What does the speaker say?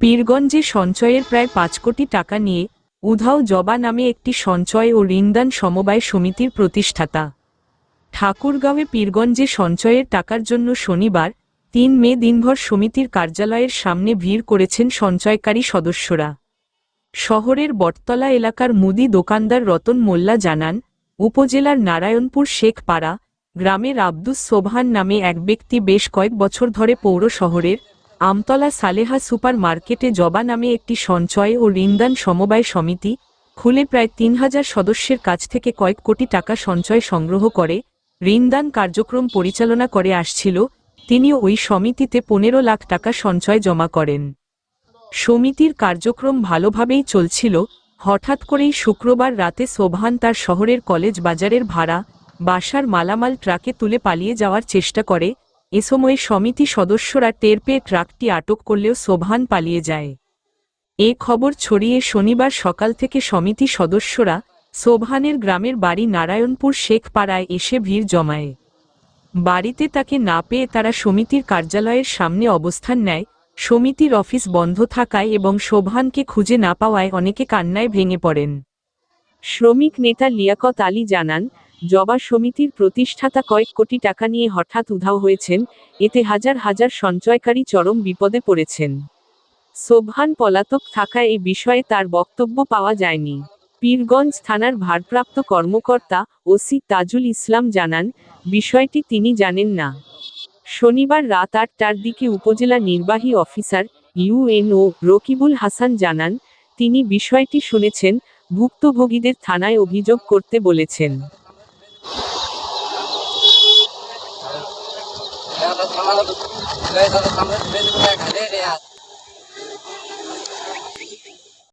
পীরগঞ্জে সঞ্চয়ের প্রায় পাঁচ কোটি টাকা নিয়ে উধাও জবা নামে একটি সঞ্চয় ও ঋণদান সমবায় সমিতির প্রতিষ্ঠাতা। ঠাকুরগাঁওয়ে পীরগঞ্জে সঞ্চয়ের টাকার জন্য শনিবার, তিন মে দিনভর সমিতির কার্যালয়ের সামনে ভিড় করেছেন সঞ্চয়কারী সদস্যরা। শহরের বটতলা এলাকার মুদি দোকানদার রতন মোল্লা জানান, উপজেলার নারায়ণপুর শেখ পাড়া গ্রামের আব্দুস সোবহান নামে এক ব্যক্তি বেশ কয়েক বছর ধরে পৌর শহরের আমতলা সালেহা সুপার মার্কেটে জবা নামে একটি সঞ্চয় ও ঋণদান সমবায় সমিতি, খুলে প্রায় তিন হাজার সদস্যের কাছ থেকে কয়েক কোটি টাকা সঞ্চয় সংগ্রহ করে, ঋণদান কার্যক্রম পরিচালনা করে আসছিল তিনি ওই সমিতিতে পনেরো লাখ টাকা সঞ্চয় জমা করেন। সমিতির কার্যক্রম ভালোভাবেই চলছিল, হঠাৎ করেই শুক্রবার রাতে সোবহান তার শহরের কলেজ বাজারের ভাড়া, বাসার মালামাল ট্রাকে তুলে পালিয়ে যাওয়ার চেষ্টা করে এ সময়ে সমিতি সদস্যরা টের পেয়ে ট্রাকটি আটক করলেও সোভান পালিয়ে যায়। এ খবর ছড়িয়ে শনিবার সকাল থেকে সমিতি সদস্যরা সোভানের গ্রামের বাড়ি নারায়ণপুর শেখ পাড়ায় এসে ভিড় জমায়। বাড়িতে তাকে না পেয়ে তারা সমিতির কার্যালয়ের সামনে অবস্থান নেয়, সমিতির অফিস বন্ধ থাকায় এবং সোভানকে খুঁজে না পাওয়ায় অনেকে কান্নায় ভেঙে পড়েন। শ্রমিক নেতা লিয়াকত আলী জানান জবা সমিতির প্রতিষ্ঠাতা কয়েক কোটি টাকা নিয়ে হঠাৎ উধাও হয়েছেন, এতে হাজার হাজার সঞ্চয়কারী চরম বিপদে পড়েছেন। সোবহান পলাতক থাকা এ বিষয়ে তার বক্তব্য পাওয়া যায়নি। পীরগঞ্জ থানার ভারপ্রাপ্ত কর্মকর্তা ওসি তাজুল ইসলাম জানান, বিষয়টি তিনি জানেন না। শনিবার রাত আটটার দিকে উপজেলা নির্বাহী অফিসার ইউএনও রকিবুল হাসান জানান, তিনি বিষয়টি শুনেছেন, ভুক্তভোগীদের থানায় অভিযোগ করতে বলেছেন। হাজার সামনে